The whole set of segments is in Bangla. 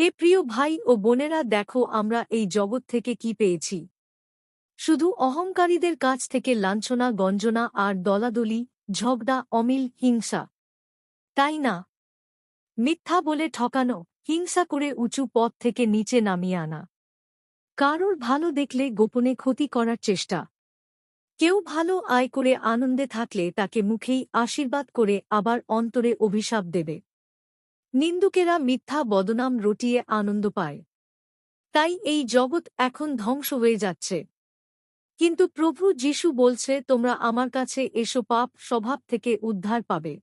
হে প্রিয় ভাই ও বোনেরা, দেখো আমরা এই জগৎ থেকে কি পেয়েছি। শুধু অহংকারীদের কাছ থেকে লাঞ্ছনা, গঞ্জনা আর দলাদলি, ঝগড়া, অমিল, হিংসা। তাই না? মিথ্যা বলে ঠকানো, হিংসা করে উঁচু পথ থেকে নিচে নামিয়ে আনা। কারোর ভালো দেখলে গোপনে ক্ষতি করার চেষ্টা। কেউ ভালো আয় করে আনন্দে থাকলে তাকে মুখেই আশীর্বাদ করে আবার অন্তরে অভিশাপ দেবে। নিন্দুকেরা মিথ্যা বদনাম রটিয়ে আনন্দ পায়। তাই এই জগৎ এখন ধ্বংস হয়ে যাচ্ছে। কিন্তু প্রভু যিশু বলছে, তোমরা আমার কাছে এসো, পাপ স্বভাব থেকে উদ্ধার পাবে।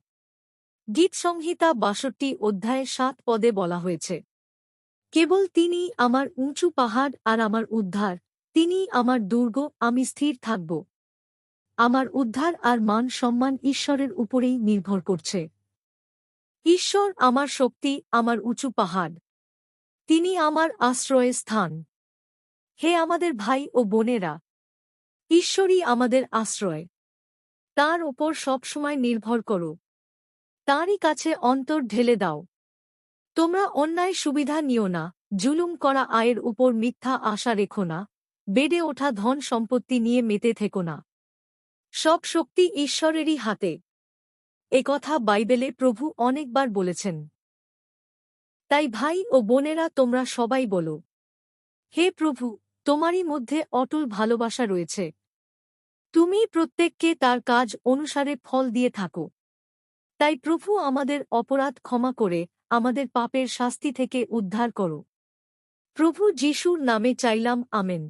গীত সংহিতা বাষট্টি অধ্যায়ে সাত পদে বলা হয়েছে, কেবল তিনি আমার উঁচু পাহাড় আর আমার উদ্ধার তিনি আমার দুর্গ, আমি স্থির থাকব। আমার উদ্ধার আর মান সম্মান ঈশ্বরের উপরেই নির্ভর করছে। ঈশ্বর আমার শক্তি, আমার উঁচু পাহাড়। তিনি আমার আশ্রয় স্থান। হে আমাদের ভাই ও বোনেরা, ঈশ্বরই আমাদের আশ্রয়। তার ওপর সবসময় নির্ভর করো। তাঁরই কাছে অন্তর ঢেলে দাও। তোমরা অন্যায় সুবিধা নিও না, জুলুম করা আয়ের উপর মিথ্যা আশা রেখো না, বেড়ে ওঠা ধন সম্পত্তি নিয়ে মেতে থেকো না। সব শক্তি ঈশ্বরেরই হাতে। কথা বাইবেলে প্রভু অনেকবার বলেছেন। তাই ভাই ও বোনেরা তোমরা সবাই বলো, হে প্রভু, তোমারই মধ্যে অটল ভালোবাসা রয়েছে। তুমি প্রত্যেককে তার কাজ অনুসারে ফল দিয়ে থাকো। তাই প্রভু আমাদের অপরাধ ক্ষমা করে আমাদের পাপের শাস্তি থেকে উদ্ধার করো। প্রভু যিশুর নামে চাইলাম, আমেন।